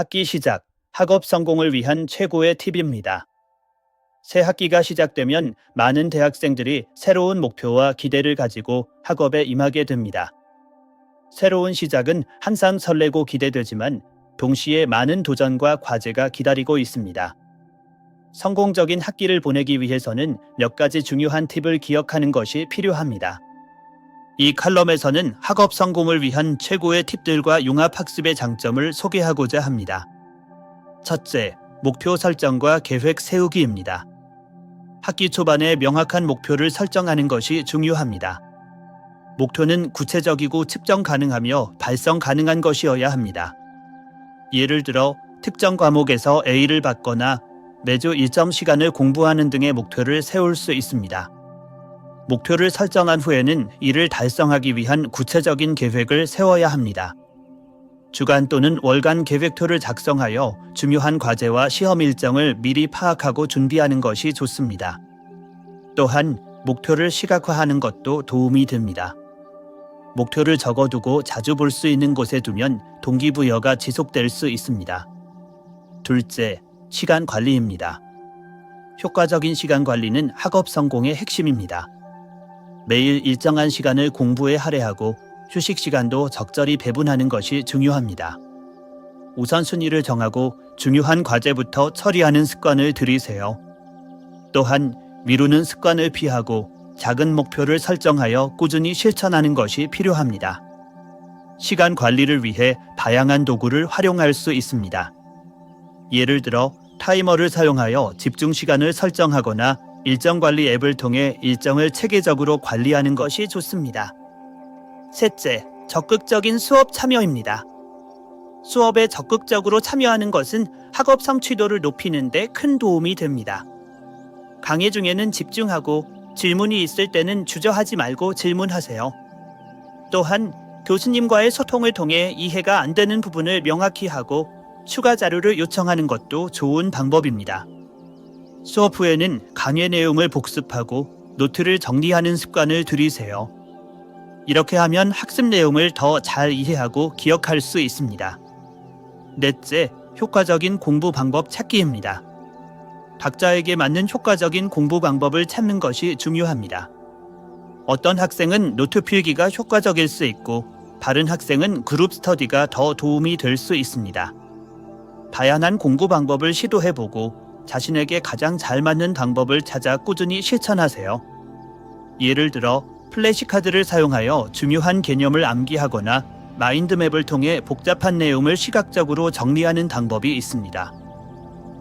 학기 시작, 학업 성공을 위한 최고의 팁입니다. 새 학기가 시작되면 많은 대학생들이 새로운 목표와 기대를 가지고 학업에 임하게 됩니다. 새로운 시작은 항상 설레고 기대되지만 동시에 많은 도전과 과제가 기다리고 있습니다. 성공적인 학기를 보내기 위해서는 몇 가지 중요한 팁을 기억하는 것이 필요합니다. 이 칼럼에서는 학업 성공을 위한 최고의 팁들과 융합학습의 장점을 소개하고자 합니다. 첫째, 목표 설정과 계획 세우기입니다. 학기 초반에 명확한 목표를 설정하는 것이 중요합니다. 목표는 구체적이고 측정 가능하며 달성 가능한 것이어야 합니다. 예를 들어 특정 과목에서 A를 받거나 매주 일정 시간을 공부하는 등의 목표를 세울 수 있습니다. 목표를 설정한 후에는 이를 달성하기 위한 구체적인 계획을 세워야 합니다. 주간 또는 월간 계획표를 작성하여 중요한 과제와 시험 일정을 미리 파악하고 준비하는 것이 좋습니다. 또한 목표를 시각화하는 것도 도움이 됩니다. 목표를 적어두고 자주 볼 수 있는 곳에 두면 동기부여가 지속될 수 있습니다. 둘째, 시간 관리입니다. 효과적인 시간 관리는 학업 성공의 핵심입니다. 매일 일정한 시간을 공부에 할애하고 휴식 시간도 적절히 배분하는 것이 중요합니다. 우선순위를 정하고 중요한 과제부터 처리하는 습관을 들이세요. 또한 미루는 습관을 피하고 작은 목표를 설정하여 꾸준히 실천하는 것이 필요합니다. 시간 관리를 위해 다양한 도구를 활용할 수 있습니다. 예를 들어 타이머를 사용하여 집중 시간을 설정하거나 일정 관리 앱을 통해 일정을 체계적으로 관리하는 것이 좋습니다. 셋째, 적극적인 수업 참여입니다. 수업에 적극적으로 참여하는 것은 학업 성취도를 높이는 데 큰 도움이 됩니다. 강의 중에는 집중하고 질문이 있을 때는 주저하지 말고 질문하세요. 또한 교수님과의 소통을 통해 이해가 안 되는 부분을 명확히 하고 추가 자료를 요청하는 것도 좋은 방법입니다. 수업 후에는 강의 내용을 복습하고 노트를 정리하는 습관을 들이세요. 이렇게 하면 학습 내용을 더 잘 이해하고 기억할 수 있습니다. 넷째, 효과적인 공부 방법 찾기입니다. 각자에게 맞는 효과적인 공부 방법을 찾는 것이 중요합니다. 어떤 학생은 노트 필기가 효과적일 수 있고 다른 학생은 그룹 스터디가 더 도움이 될 수 있습니다. 다양한 공부 방법을 시도해보고 자신에게 가장 잘 맞는 방법을 찾아 꾸준히 실천하세요. 예를 들어 플래시카드를 사용하여 중요한 개념을 암기하거나 마인드맵을 통해 복잡한 내용을 시각적으로 정리하는 방법이 있습니다.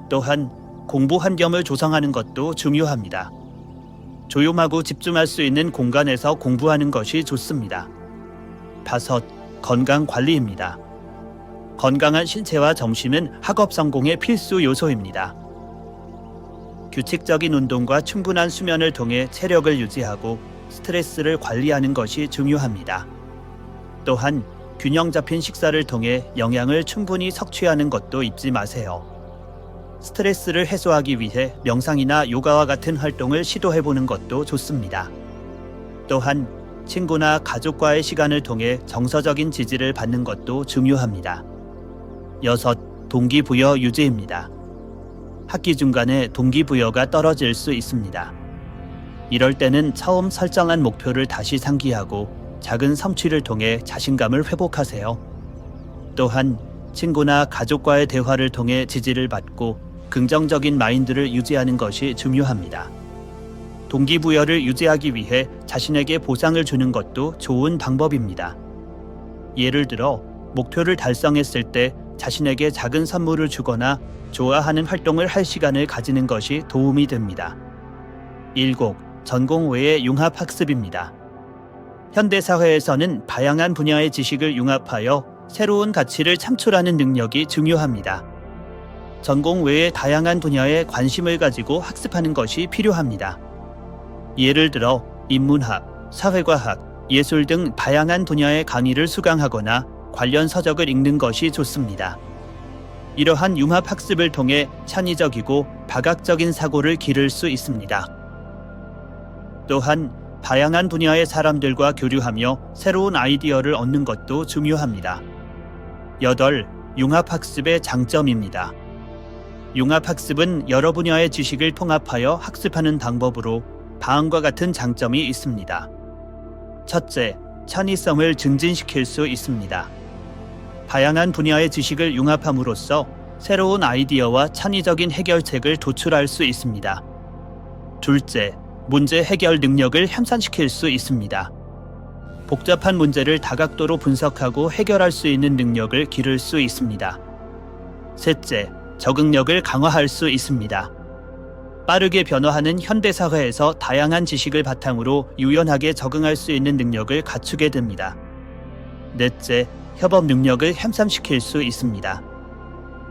또한 공부 환경을 조성하는 것도 중요합니다. 조용하고 집중할 수 있는 공간에서 공부하는 것이 좋습니다. 다섯, 건강 관리입니다. 건강한 신체와 정신은 학업 성공의 필수 요소입니다. 규칙적인 운동과 충분한 수면을 통해 체력을 유지하고 스트레스를 관리하는 것이 중요합니다. 또한 균형 잡힌 식사를 통해 영양을 충분히 섭취하는 것도 잊지 마세요. 스트레스를 해소하기 위해 명상이나 요가와 같은 활동을 시도해 보는 것도 좋습니다. 또한 친구나 가족과의 시간을 통해 정서적인 지지를 받는 것도 중요합니다. 여섯, 동기부여 유지입니다. 학기 중간에 동기부여가 떨어질 수 있습니다. 이럴 때는 처음 설정한 목표를 다시 상기하고 작은 성취를 통해 자신감을 회복하세요. 또한 친구나 가족과의 대화를 통해 지지를 받고 긍정적인 마인드를 유지하는 것이 중요합니다. 동기부여를 유지하기 위해 자신에게 보상을 주는 것도 좋은 방법입니다. 예를 들어 목표를 달성했을 때 자신에게 작은 선물을 주거나 좋아하는 활동을 할 시간을 가지는 것이 도움이 됩니다. 7. 전공 외의 융합 학습입니다. 현대 사회에서는 다양한 분야의 지식을 융합하여 새로운 가치를 창출하는 능력이 중요합니다. 전공 외의 다양한 분야에 관심을 가지고 학습하는 것이 필요합니다. 예를 들어 인문학, 사회과학, 예술 등 다양한 분야의 강의를 수강하거나 관련 서적을 읽는 것이 좋습니다. 이러한 융합 학습을 통해 창의적이고 다각적인 사고를 기를 수 있습니다. 또한 다양한 분야의 사람들과 교류하며 새로운 아이디어를 얻는 것도 중요합니다. 8. 융합학습의 장점입니다. 융합학습은 여러 분야의 지식을 통합하여 학습하는 방법으로 다음과 같은 장점이 있습니다. 첫째, 창의성을 증진시킬 수 있습니다. 다양한 분야의 지식을 융합함으로써 새로운 아이디어와 창의적인 해결책을 도출할 수 있습니다. 둘째, 문제 해결 능력을 향상시킬 수 있습니다. 복잡한 문제를 다각도로 분석하고 해결할 수 있는 능력을 기를 수 있습니다. 셋째, 적응력을 강화할 수 있습니다. 빠르게 변화하는 현대 사회에서 다양한 지식을 바탕으로 유연하게 적응할 수 있는 능력을 갖추게 됩니다. 넷째, 협업 능력을 향상시킬 수 있습니다.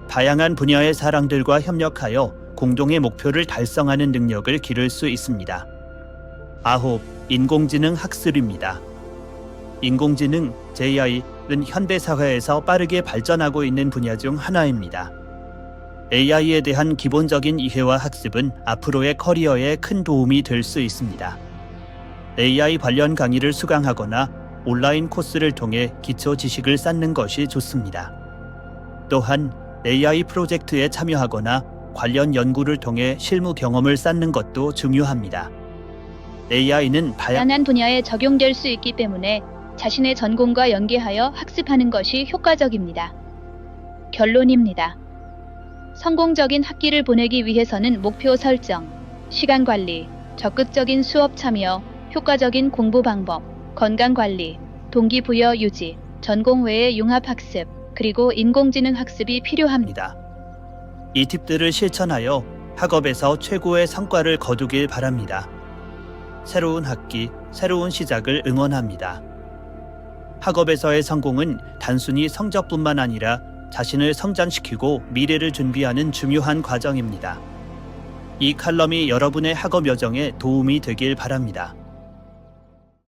다양한 분야의 사람들과 협력하여 공동의 목표를 달성하는 능력을 기를 수 있습니다. 아홉, 인공지능 학습입니다. 인공지능 (AI는) 현대 사회에서 빠르게 발전하고 있는 분야 중 하나입니다. AI에 대한 기본적인 이해와 학습은 앞으로의 커리어에 큰 도움이 될 수 있습니다. AI 관련 강의를 수강하거나 온라인 코스를 통해 기초 지식을 쌓는 것이 좋습니다. 또한 AI 프로젝트에 참여하거나 관련 연구를 통해 실무 경험을 쌓는 것도 중요합니다. AI는 다양 다양한 분야에 적용될 수 있기 때문에 자신의 전공과 연계하여 학습하는 것이 효과적입니다. 결론입니다. 성공적인 학기를 보내기 위해서는 목표 설정, 시간 관리, 적극적인 수업 참여, 효과적인 공부 방법, 건강 관리, 동기부여 유지, 전공 외의 융합 학습, 그리고 인공지능 학습이 필요합니다. 합니다. 이 팁들을 실천하여 학업에서 최고의 성과를 거두길 바랍니다. 새로운 학기, 새로운 시작을 응원합니다. 학업에서의 성공은 단순히 성적뿐만 아니라 자신을 성장시키고 미래를 준비하는 중요한 과정입니다. 이 칼럼이 여러분의 학업 여정에 도움이 되길 바랍니다.